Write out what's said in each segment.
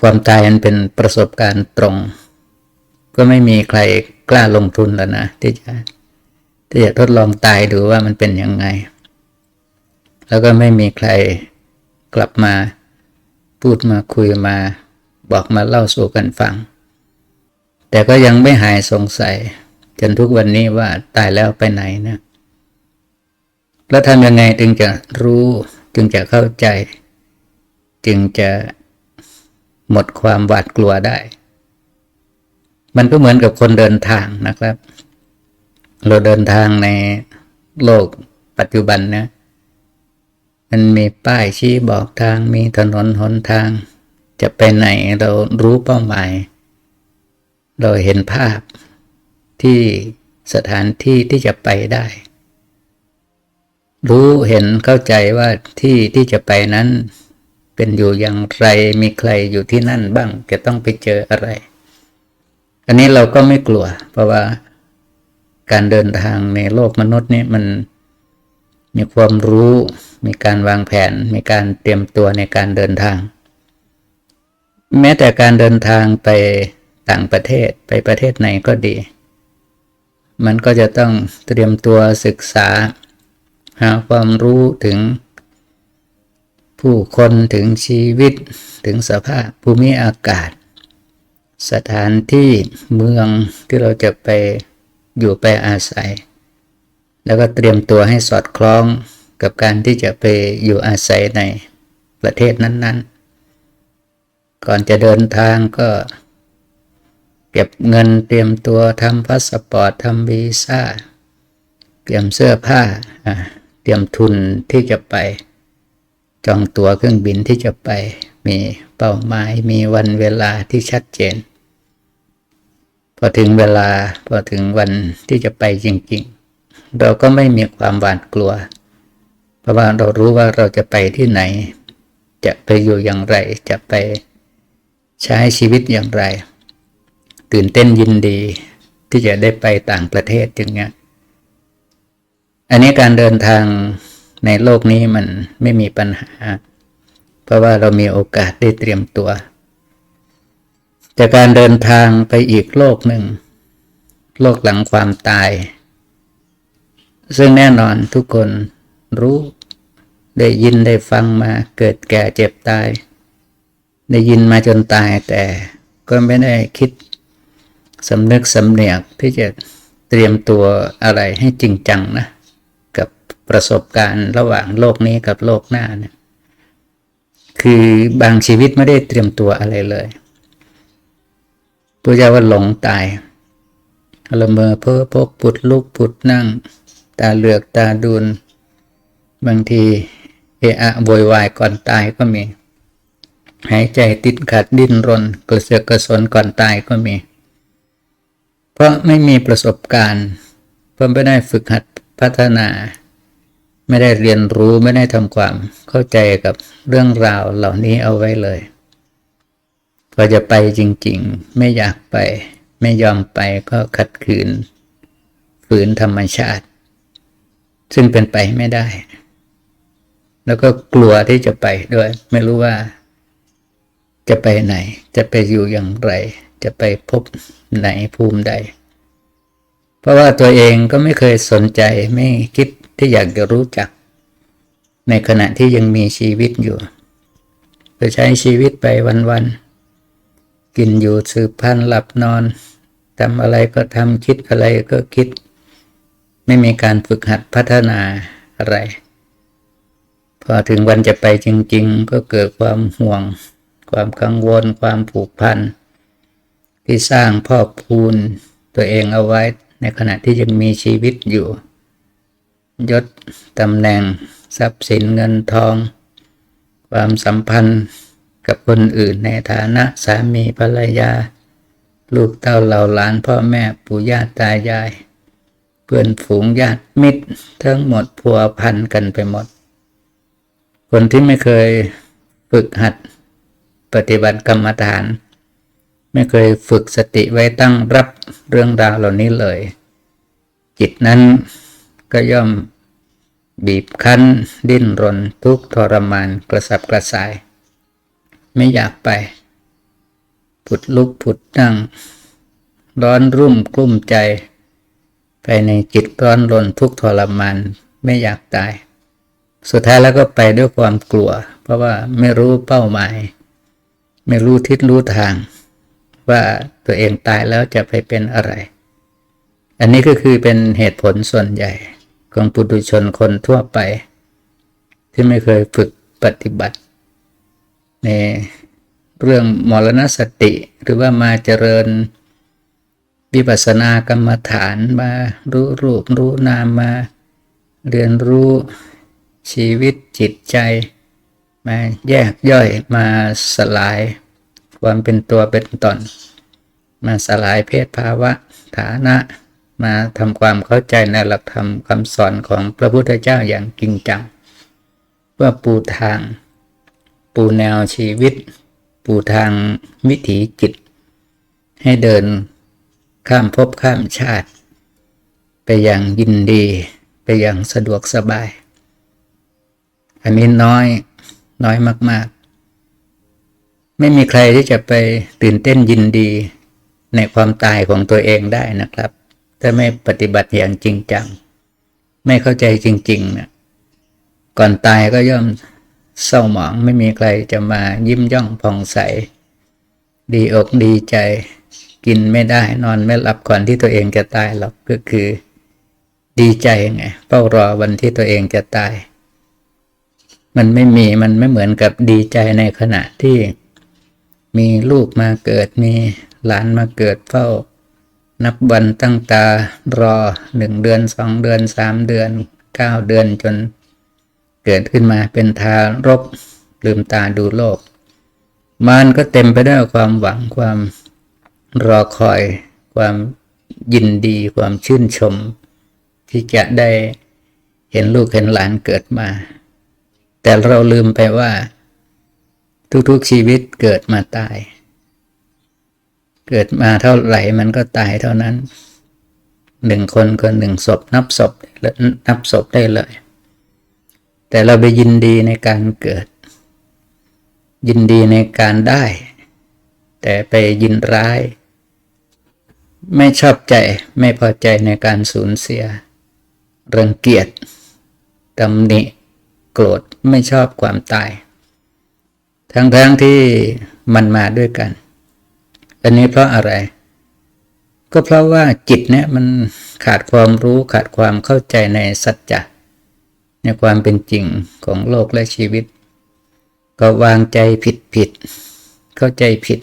ความตายมันเป็นประสบการณ์ตรง ก็ไม่มีใครกล้าลงทุนแล้วนะที่จะที่จะทดลองตายดูว่ามันเป็นยังไง แล้วก็ไม่มีใครกลับมาพูดมาคุยมาบอกมาเล่าสู่กันฟัง แต่ก็ยังไม่หายสงสัย จนทุกวันนี้ว่าตายแล้วไปไหนนะ แล้วทำยังไงจึงจะรู้จึงจะเข้าใจ จึงจะ หมดความหวาดกลัวได้ มันก็เหมือนกับคนเดินทางนะครับ เราเดินทางในโลกปัจจุบันนะมันมีป้ายชี้บอกทางมีถนนหนทาง จะไปไหนเรารู้เป้าหมาย เราเห็นภาพที่สถานที่ที่จะไปได้ รู้เห็นเข้าใจว่าที่ที่จะไปนั้น เป็นอยู่อย่างไรมีใครอยู่ที่นั่นบ้าง จะต้องไปเจออะไร อันนี้เราก็ไม่กลัว เพราะว่าการเดินทางในโลกมนุษย์นี่มันมีความรู้มีการวางแผน มีการเตรียมตัวในการเดินทาง แม้แต่การเดินทางไปต่างประเทศไปประเทศไหนก็ดี มันก็จะต้องเตรียมตัวศึกษา หาความรู้ถึง ผู้คนถึงชีวิตถึงสภาพภูมิอากาศ สถานที่เมืองที่เราจะไปอยู่ไปอาศัย แล้วก็เตรียมตัวให้สอดคล้องกับการที่จะไปอยู่อาศัยในประเทศนั้น ๆ ก่อนจะเดินทางก็เก็บเงินเตรียมตัวทำพาสปอร์ตทำวีซ่า เตรียมเสื้อผ้า เตรียมทุนที่จะไป จองตั๋วเครื่องบินที่จะไป มีเป้าหมายมีวันเวลาที่ชัดเจน พอถึงเวลาพอถึงวันที่จะไปจริง ๆ เราก็ไม่มีความหวาดกลัว เพราะว่าเรารู้ว่าเราจะไปที่ไหน จะไปอยู่อย่างไรจะไปใช้ชีวิตอย่างไร ตื่นเต้นยินดีที่จะได้ไปต่างประเทศอย่างเงี้ยอันนี้การเดินทาง ในโลกนี้มันไม่มีปัญหา เพราะว่าเรามีโอกาสได้เตรียมตัวแต่การเดินทางไปอีกโลกหนึ่ง โลกหลังความตาย ซึ่งแน่นอนทุกคนรู้ได้ยินได้ฟังมาเกิดแก่เจ็บตาย ได้ยินมาจนตายแต่ก็ไม่ได้คิดสำนึกสำเนียกที่จะเตรียมตัวอะไรให้จริงจังนะ ประสบการณ์ระหว่างโลกนี้กับโลกหน้าเนี่ยคือบางชีวิตไม่ได้เตรียมตัวอะไรเลยพระเจ้าว่าหลงตายละเมอเพ้อพกปุดลุกปุดนั่ง ตาเหลือกตาดูนบางทีเอะอะโวยวายก่อนตายก็มี หายใจติดขัดดิ้นรนกระเสือกกระสนก่อนตายก็มี เพราะไม่มีประสบการณ์ เพราะไม่ได้ฝึกหัดพัฒนา ไม่ได้เรียนรู้ไม่ได้ทำความเข้าใจกับเรื่องราวเหล่านี้เอาไว้เลยพอจะไปจริง ๆ ไม่อยากไป ไม่ยอมไปก็ขัดขืน ฝืนธรรมชาติ ซึ่งเป็นไปไม่ได้ แล้วก็กลัวที่จะไปด้วย ไม่รู้ว่า จะไปไหน จะไปอยู่อย่างไร จะไปพบไหนภูมิใด เพราะว่าตัวเองก็ไม่เคยสนใจไม่คิด ที่อยากจะรู้จัก ในขณะที่ยังมีชีวิตอยู่จะใช้ชีวิตไปวันๆกินอยู่สืบพันหลับนอนทำอะไรก็ทำคิดอะไรก็คิด ไม่มีการฝึกหัดพัฒนาอะไร พอถึงวันจะไปจริง ๆ ก็เกิดความห่วง ความกังวล ความผูกพัน ที่สร้างพ่อพูนตัวเองเอาไว้ในขณะที่ยังมีชีวิตอยู่ ยศตำแหน่ง ทรัพย์สินเงินทอง ความสัมพันธ์กับคนอื่นในฐานะสามีภรรยา ลูกเต้าเหล่าหลานพ่อแม่ปู่ย่าตายาย เพื่อนฝูงญาติมิตร ทั้งหมดพัวพันกันไปหมด คนที่ไม่เคยฝึกหัดปฏิบัติกรรมฐาน ไม่เคยฝึกสติไว้ตั้งรับเรื่องราวเหล่านี้เลย จิตนั้น ก็ย่อมบีบคั้น ดิ้นรน ทุกทรมานกระสับกระส่าย ไม่อยากไป ผุดลุกผุดนั่ง ร้อนรุ่มกลุ้มใจภายในจิตร้อนรนทุกทรมานไม่อยากตาย สุดท้ายแล้วก็ไปด้วยความกลัว เพราะว่าไม่รู้เป้าหมาย ไม่รู้ทิศรู้ทาง ว่าตัวเองตายแล้วจะไปเป็นอะไร อันนี้ก็คือเป็นเหตุผลส่วนใหญ่ ของปุถุชนคนทั่วไป ที่ไม่เคยฝึกปฏิบัติ ในเรื่องมรณสติ หรือว่ามาเจริญวิปัสสนากรรมฐานมารู้รูปรู้นามมา เรียนรู้ชีวิตจิตใจ มาแยกย่อยมาสลาย ความเป็นตัวเป็นตน มาสลายเพศภาวะฐานะ มาทำความเข้าใจในหลักธรรมคำสอนของพระพุทธเจ้าอย่างจริงจัง เพื่อปูทาง ปูแนวชีวิต ปูทางวิถีจิต ให้เดินข้ามภพข้ามชาติ ไปอย่างยินดี ไปอย่างสะดวกสบาย อันนี้น้อยน้อยมาก ๆ ไม่มีใครที่จะไปตื่นเต้นยินดีในความตายของตัวเองได้นะครับ ถ้าไม่ปฏิบัติอย่างจริงจัง ไม่เข้าใจจริงๆนะก่อนตายก็ย่อมเศร้าหมองไม่มีใครจะมายิ้มย่องผ่องใส ดีอกดีใจ กินไม่ได้นอนไม่หลับก่อนที่ตัวเองจะตายหรอกก็คือ ดีใจไงเฝ้ารอวันที่ตัวเองจะตาย มันไม่มีมันไม่เหมือนกับดีใจในขณะที่มีลูกมาเกิดมีหลานมาเกิดเฝ้า นับวันตั้งตารอหนึ่งเดือนสองเดือนสามเดือนเก้าเดือนจนเกิดขึ้นมาเป็นทารกลืมตาดูโลก มันก็เต็มไปด้วยความหวังความรอคอย ความยินดีความชื่นชม ที่จะได้เห็นลูกเห็นหลานเกิดมา แต่เราลืมไปว่า ทุกๆชีวิตเกิดมาตาย เกิดมาเท่าไหร่มันก็ตายเท่านั้นหนึ่งคนคนหนึ่งศพนับศพนับศพได้เลย แต่เราไปยินดีในการเกิด ยินดีในการได้ แต่ไปยินร้าย ไม่ชอบใจไม่พอใจในการสูญเสีย รังเกียจตำหนิโกรธไม่ชอบความตาย ทั้งๆทที่มันมาด้วยกัน อันนี้เพราะอะไร ก็เพราะว่าจิตเนี่ยมันขาดความรู้ขาดความเข้าใจในสัจจะในความเป็นจริงของโลกและชีวิต ก็วางใจผิดผิด เข้าใจผิด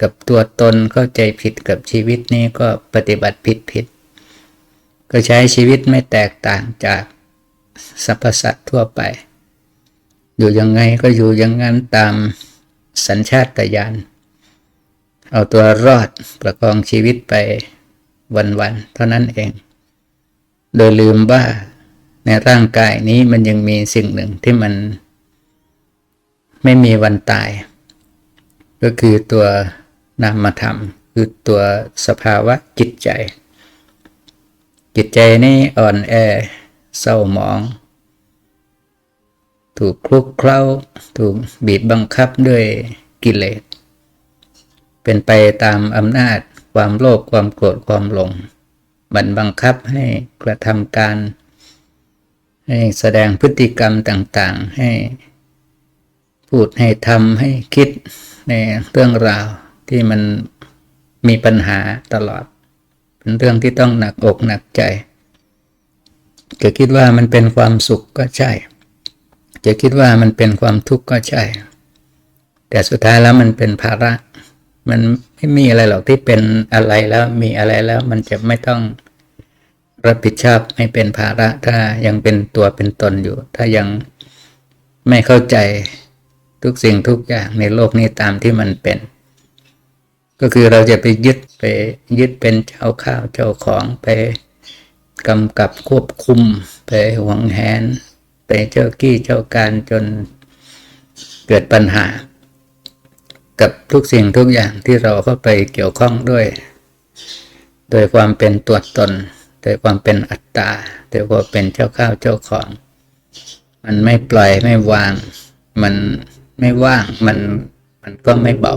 กับตัวตนเข้าใจผิดกับชีวิตนี้ก็ปฏิบัติผิดผิด ก็ใช้ชีวิตไม่แตกต่างจากสรรพสัตว์ทั่วไป อยู่ยังไงก็อยู่อย่างนั้นตามสัญชาตญาณ เอาตัวรอดประคองชีวิตไปวันๆเท่านั้นเอง โดยลืมว่าในร่างกายนี้มันยังมีสิ่งหนึ่งที่มัน ไม่มีวันตาย ก็คือตัวนามธรรม คือตัวสภาวะจิตใจ จิตใจนี่อ่อนแอเศร้าหมอง ถูกคลุกเคล้า ถูกบีบบังคับด้วยกิเลส เป็นไปตามอำนาจความโลภความโกรธความหลง มันบังคับให้กระทำการ ให้แสดงพฤติกรรมต่างๆ ให้พูดให้ทำให้คิดในเรื่องราวที่มันมีปัญหาตลอด เป็นเรื่องที่ต้องหนักอกหนักใจ จะคิดว่ามันเป็นความสุขก็ใช่ จะคิดว่ามันเป็นความทุกข์ก็ใช่ แต่สุดท้ายแล้วมันเป็นภาระ มันไม่มีอะไรหรอกที่เป็นอะไรแล้วมีอะไรแล้วมันจะไม่ต้องรับผิดชอบไม่เป็นภาระถ้ายังเป็นตัวเป็นตนอยู่ ถ้ายังไม่เข้าใจทุกสิ่งทุกอย่างในโลกนี้ตามที่มันเป็น ก็คือเราจะไปยึดไปยึดเป็นเจ้าข้าวเจ้าของไปกำกับควบคุม ไปหวงแหน ไปเจ้ากี้เจ้าการจนเกิดปัญหา กับทุกสิ่งทุกอย่างที่เราเข้าไปเกี่ยวข้องด้วย โดยความเป็นตัวตน โดยความเป็นอัตตาโดยความเป็นเจ้าข้าวเจ้าของ มันไม่ปล่อยไม่วาง มันไม่ว่างมันมันก็ไม่เบา